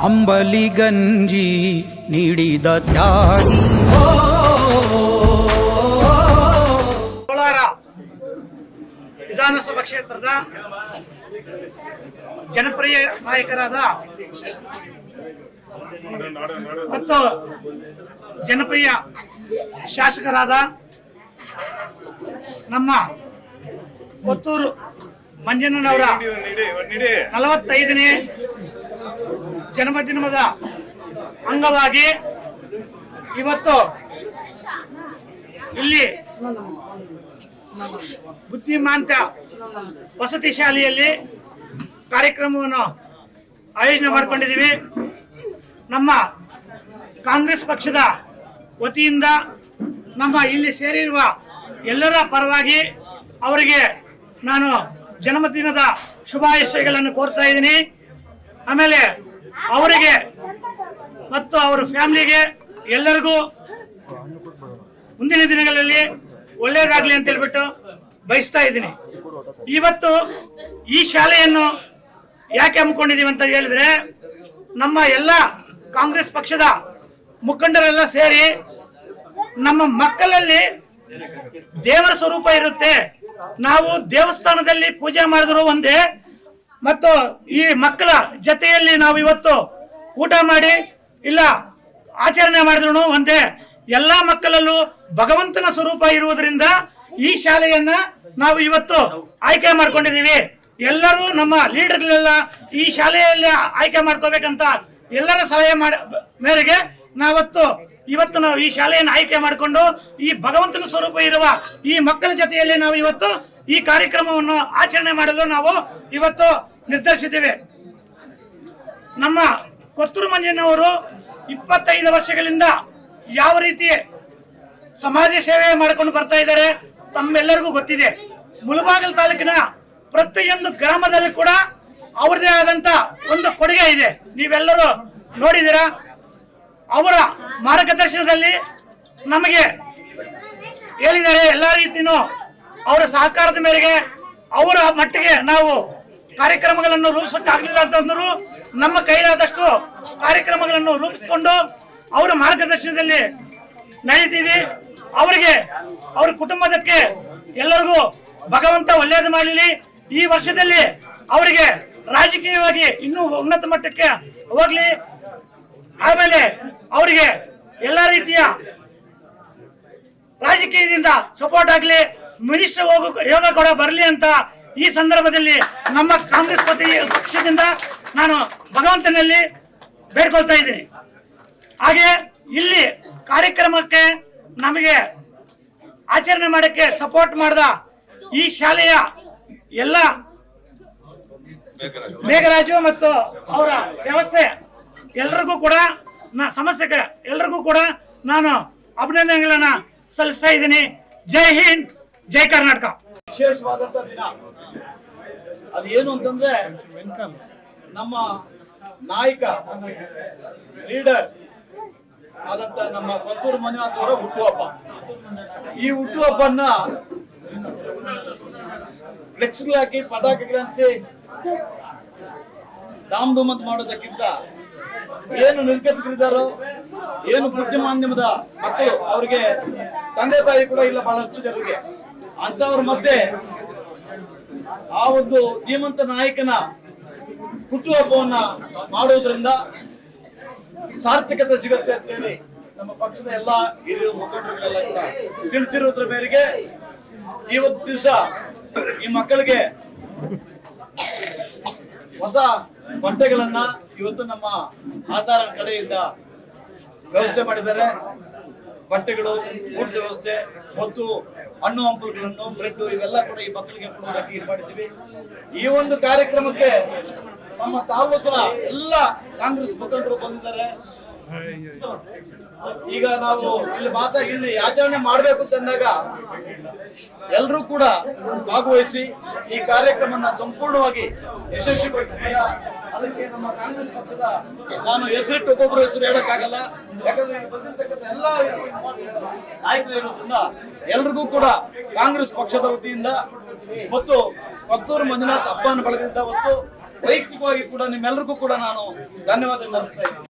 ಅಂಬಲಿ ಗಂಜಿ ನೀಡಿದ ತ್ಯಾಗಿ. ಕೋಲಾರ ವಿಧಾನಸಭಾ ಕ್ಷೇತ್ರದ ಜನಪ್ರಿಯ ನಾಯಕರಾದ ಮತ್ತು ಜನಪ್ರಿಯ ಶಾಸಕರಾದ ನಮ್ಮ ಪುತ್ತೂರು ಮಂಜಣ್ಣನವರ ನಲವತ್ತೈದನೇ ಜನ್ಮದಿನದ ಅಂಗವಾಗಿ ಇವತ್ತು ಇಲ್ಲಿ ಬುದ್ಧಿಮಾಂತ ವಸತಿ ಶಾಲೆಯಲ್ಲಿ ಕಾರ್ಯಕ್ರಮವನ್ನು ಆಯೋಜನೆ ಮಾಡಿಕೊಂಡಿದ್ದೀವಿ. ನಮ್ಮ ಕಾಂಗ್ರೆಸ್ ಪಕ್ಷದ ವತಿಯಿಂದ ನಮ್ಮ ಇಲ್ಲಿ ಸೇರಿರುವ ಎಲ್ಲರ ಪರವಾಗಿ ಅವರಿಗೆ ನಾನು ಜನ್ಮದಿನದ ಶುಭಾಶಯಗಳನ್ನು ಕೋರ್ತಾ ಇದ್ದೀನಿ. ಆಮೇಲೆ ಅವರಿಗೆ ಮತ್ತು ಅವರ ಫ್ಯಾಮಿಲಿಗೆ ಎಲ್ಲರಿಗೂ ಮುಂದಿನ ದಿನಗಳಲ್ಲಿ ಒಳ್ಳೆಯದಾಗಲಿ ಅಂತ ಹೇಳ್ಬಿಟ್ಟು ಬಯಸ್ತಾ ಇದ್ದೀನಿ. ಇವತ್ತು ಈ ಶಾಲೆಯನ್ನು ಯಾಕೆ ಹಮ್ಮಿಕೊಂಡಿದ್ದೀವಿ ಅಂತ ಹೇಳಿದ್ರೆ ನಮ್ಮ ಎಲ್ಲ ಕಾಂಗ್ರೆಸ್ ಪಕ್ಷದ ಮುಖಂಡರೆಲ್ಲ ಸೇರಿ ನಮ್ಮ ಮಕ್ಕಳಲ್ಲಿ ದೇವರ ಸ್ವರೂಪ ಇರುತ್ತೆ. ನಾವು ದೇವಸ್ಥಾನದಲ್ಲಿ ಪೂಜೆ ಮಾಡಿದ್ರು ಒಂದೇ ಮತ್ತು ಈ ಮಕ್ಕಳ ಜೊತೆಯಲ್ಲಿ ನಾವು ಇವತ್ತು ಊಟ ಮಾಡಿ, ಇಲ್ಲ ಆಚರಣೆ ಮಾಡಿದ್ರು ಒಂದೇ, ಎಲ್ಲ ಮಕ್ಕಳಲ್ಲೂ ಭಗವಂತನ ಸ್ವರೂಪ ಇರುವುದರಿಂದ ಈ ಶಾಲೆಯನ್ನ ನಾವು ಇವತ್ತು ಆಯ್ಕೆ ಮಾಡ್ಕೊಂಡಿದ್ದೀವಿ. ಎಲ್ಲರೂ ನಮ್ಮ ಲೀಡರ್ಗಳೆಲ್ಲ ಈ ಶಾಲೆಯಲ್ಲಿ ಆಯ್ಕೆ ಮಾಡ್ಕೋಬೇಕಂತ ಎಲ್ಲರ ಸಲಹೆ ಮಾಡ, ಮೇರೆಗೆ ನಾವತ್ತು ಇವತ್ತು ನಾವು ಈ ಶಾಲೆಯನ್ನು ಆಯ್ಕೆ ಮಾಡಿಕೊಂಡು ಈ ಭಗವಂತನ ಸ್ವರೂಪ ಇರುವ ಈ ಮಕ್ಕಳ ಜೊತೆಯಲ್ಲಿ ನಾವು ಇವತ್ತು ಈ ಕಾರ್ಯಕ್ರಮವನ್ನು ಆಚರಣೆ ಮಾಡಲು ನಾವು ಇವತ್ತು ನಿರ್ಧರಿಸಿದ್ದೇವೆ. ನಮ್ಮ ಕೊತ್ತೂರು ಮಂಜನವರು ಇಪ್ಪತ್ತೈದು ವರ್ಷಗಳಿಂದ ಯಾವ ರೀತಿ ಸಮಾಜ ಸೇವೆ ಮಾಡಿಕೊಂಡು ಬರ್ತಾ ಇದ್ದಾರೆ ತಮ್ಮೆಲ್ಲರಿಗೂ ಗೊತ್ತಿದೆ. ಮುಳಬಾಗಲ್ ತಾಲೂಕಿನ ಪ್ರತಿಯೊಂದು ಗ್ರಾಮದಲ್ಲಿ ಕೂಡ ಅವ್ರದೇ ಆದಂತ ಒಂದು ಕೊಡುಗೆ ಇದೆ. ನೀವೆಲ್ಲರೂ ನೋಡಿದಿರ ಅವರ ಮಾರ್ಗದರ್ಶನದಲ್ಲಿ ನಮಗೆ ಹೇಳಿದ್ದಾರೆ, ಎಲ್ಲ ರೀತಿನೂ ಅವರ ಸಹಕಾರದ ಮೇರೆಗೆ ಅವರ ಮಟ್ಟಿಗೆ ನಾವು ಕಾರ್ಯಕ್ರಮಗಳನ್ನು ರೂಪಿಸಕ್ಕಾಗಲಿಲ್ಲ ಅಂತಂದ್ರು ನಮ್ಮ ಕೈಲಾದಷ್ಟು ಕಾರ್ಯಕ್ರಮಗಳನ್ನು ರೂಪಿಸಿಕೊಂಡು ಅವರ ಮಾರ್ಗದರ್ಶನದಲ್ಲಿ ನಡೀತೀವಿ. ಅವರಿಗೆ, ಅವ್ರ ಕುಟುಂಬದಕ್ಕೆ ಎಲ್ಲರಿಗೂ ಭಗವಂತ ಒಳ್ಳೆಯದು ಮಾಡಲಿ. ಈ ವರ್ಷದಲ್ಲಿ ಅವರಿಗೆ ರಾಜಕೀಯವಾಗಿ ಇನ್ನೂ ಉನ್ನತ ಮಟ್ಟಕ್ಕೆ ಹೋಗ್ಲಿ. ಆಮೇಲೆ ಅವರಿಗೆ ಎಲ್ಲ ರೀತಿಯ ರಾಜಕೀಯದಿಂದ ಸಪೋರ್ಟ್ ಆಗ್ಲಿ. ಮಿನಿಸ್ಟರ್ ಯೋಗ ಕೂಡ ಬರಲಿ ಅಂತ ಈ ಸಂದರ್ಭದಲ್ಲಿ ನಮ್ಮ ಕಾಂಗ್ರೆಸ್ ಪತಿ ಪಕ್ಷದಿಂದ ನಾನು ಭಗವಂತನಲ್ಲಿ ಬೇಡ್ಕೊಳ್ತಾ ಇದ್ದೀನಿ. ಹಾಗೆ ಇಲ್ಲಿ ಕಾರ್ಯಕ್ರಮಕ್ಕೆ ನಮಗೆ ಆಚರಣೆ ಮಾಡಕ್ಕೆ ಸಪೋರ್ಟ್ ಮಾಡಿದ ಈ ಶಾಲೆಯ ಎಲ್ಲ ಮೇಘರಾಜು ಮತ್ತು ಅವರ ವ್ಯವಸ್ಥೆ ಎಲ್ರಿಗೂ ಕೂಡ ನಾ, ಸಮಸ್ಯೆಗೆ ಎಲ್ರಿಗೂ ಕೂಡ ನಾನು ಅಭಿನಂದನೆಗಳನ್ನ ಸಲ್ಲಿಸ್ತಾ ಇದ್ದೀನಿ. ಜೈ ಹಿಂದ್! ಜೈ ಕರ್ನಾಟಕ. ವಿಶೇಷವಾದಂತ ದಿನ. ಅದು ಏನು ಅಂತಂದ್ರೆ ನಮ್ಮ ನಾಯಕ, ಲೀಡರ್ ಆದಂತ ನಮ್ಮ ಕೊತ್ತೂರು ಮಂಜುನಾಥ್ ಅವರ ಹುಟ್ಟುಹಬ್ಬ. ಈ ಹುಟ್ಟುಹಬ್ಬನ ಹಾಕಿ ಪಟಾಕಿ ಅನ್ಸಿ ಧಾಮ್ ಧೂಮ್ ಮಾಡೋದಕ್ಕಿಂತ ಏನು ನಿರ್ಗತಿಕರಿದ್ದಾರೋ ಏನು ಬುದ್ಧಿಮಾನ್ಯಮದ ಮಕ್ಕಳು ಅವ್ರಿಗೆ ತಂದೆ ತಾಯಿ ಕೂಡ ಇಲ್ಲ, ಬಹಳಷ್ಟು ಜನರಿಗೆ. ಅಂತವ್ರ ಮಧ್ಯೆ ಆ ಒಂದು ಧೀಮಂತ ನಾಯಕನ ಹುಟ್ಟುಹಬ್ಬವನ್ನ ಮಾಡುವುದರಿಂದ ಸಾರ್ಥಕತೆ ಸಿಗುತ್ತೆ ಅಂತೇಳಿ ನಮ್ಮ ಪಕ್ಷದ ಎಲ್ಲಾ ಹಿರಿಯ ಮುಖಂಡರುಗಳೆಲ್ಲ ಕೂಡ ತಿಳಿಸಿರೋದ್ರ ಮೇರೆಗೆ ಇವತ್ತು ದಿವಸ ಈ ಮಕ್ಕಳಿಗೆ ಹೊಸ ಬಟ್ಟೆಗಳನ್ನ ಇವತ್ತು ನಮ್ಮ ಆಧಾರ ಕಡೆಯಿಂದ ವ್ಯವಸ್ಥೆ ಮಾಡಿದ್ದಾರೆ. ಬಟ್ಟೆಗಳು ಊಟದ ವ್ಯವಸ್ಥೆ ಮತ್ತು ಹಣ್ಣು ಹಂಪಲುಗಳನ್ನು ಬ್ರೆಡ್ ಇವೆಲ್ಲ ಕೂಡ ಈ ಮಕ್ಕಳಿಗೆ ಕೊಡುವುದಕ್ಕೆ ಇದು ಮಾಡಿದ್ದೀವಿ ಈ ಒಂದು ಕಾರ್ಯಕ್ರಮಕ್ಕೆ ನಮ್ಮ ತಾಲೂಕಿನ ಎಲ್ಲ ಕಾಂಗ್ರೆಸ್ ಮುಖಂಡರು ಬಂದಿದ್ದಾರೆ. ಈಗ ನಾವು ಇಲ್ಲಿ ಮಾತಾ ಇಲ್ಲಿ ಆಚರಣೆ ಮಾಡಬೇಕು ಅಂತಂದಾಗ ಎಲ್ಲರೂ ಕೂಡ ಭಾಗವಹಿಸಿ ಈ ಕಾರ್ಯಕ್ರಮನ ಸಂಪೂರ್ಣವಾಗಿ ಯಶಸ್ವಿಗೊಳಿಸಿದ್ದೀರಾ? ಅದಕ್ಕೆ ನಮ್ಮ ಕಾಂಗ್ರೆಸ್ ಪಕ್ಷದ ನಾನು ಹೆಸರಿಟ್ಟು ಒಬ್ಬೊಬ್ಬರು ಹೆಸರು ಹೇಳಕ್ಕಾಗಲ್ಲ. ಯಾಕಂದ್ರೆ ಬಂದಿರತಕ್ಕಂಥ ಎಲ್ಲ ನಾಯಕರು ಇರೋದ್ರಿಂದ ಎಲ್ರಿಗೂ ಕೂಡ ಕಾಂಗ್ರೆಸ್ ಪಕ್ಷದ ವತಿಯಿಂದ ಮತ್ತು ಕೊತ್ತೂರು ಮಂಜುನಾಥ್ ಹಬ್ಬನ ಬಳಗದಿಂದ ಮತ್ತು ವೈಯಕ್ತಿಕವಾಗಿ ಕೂಡ ನಿಮ್ಮೆಲ್ಲರಿಗೂ ಕೂಡ ನಾನು ಧನ್ಯವಾದಗಳು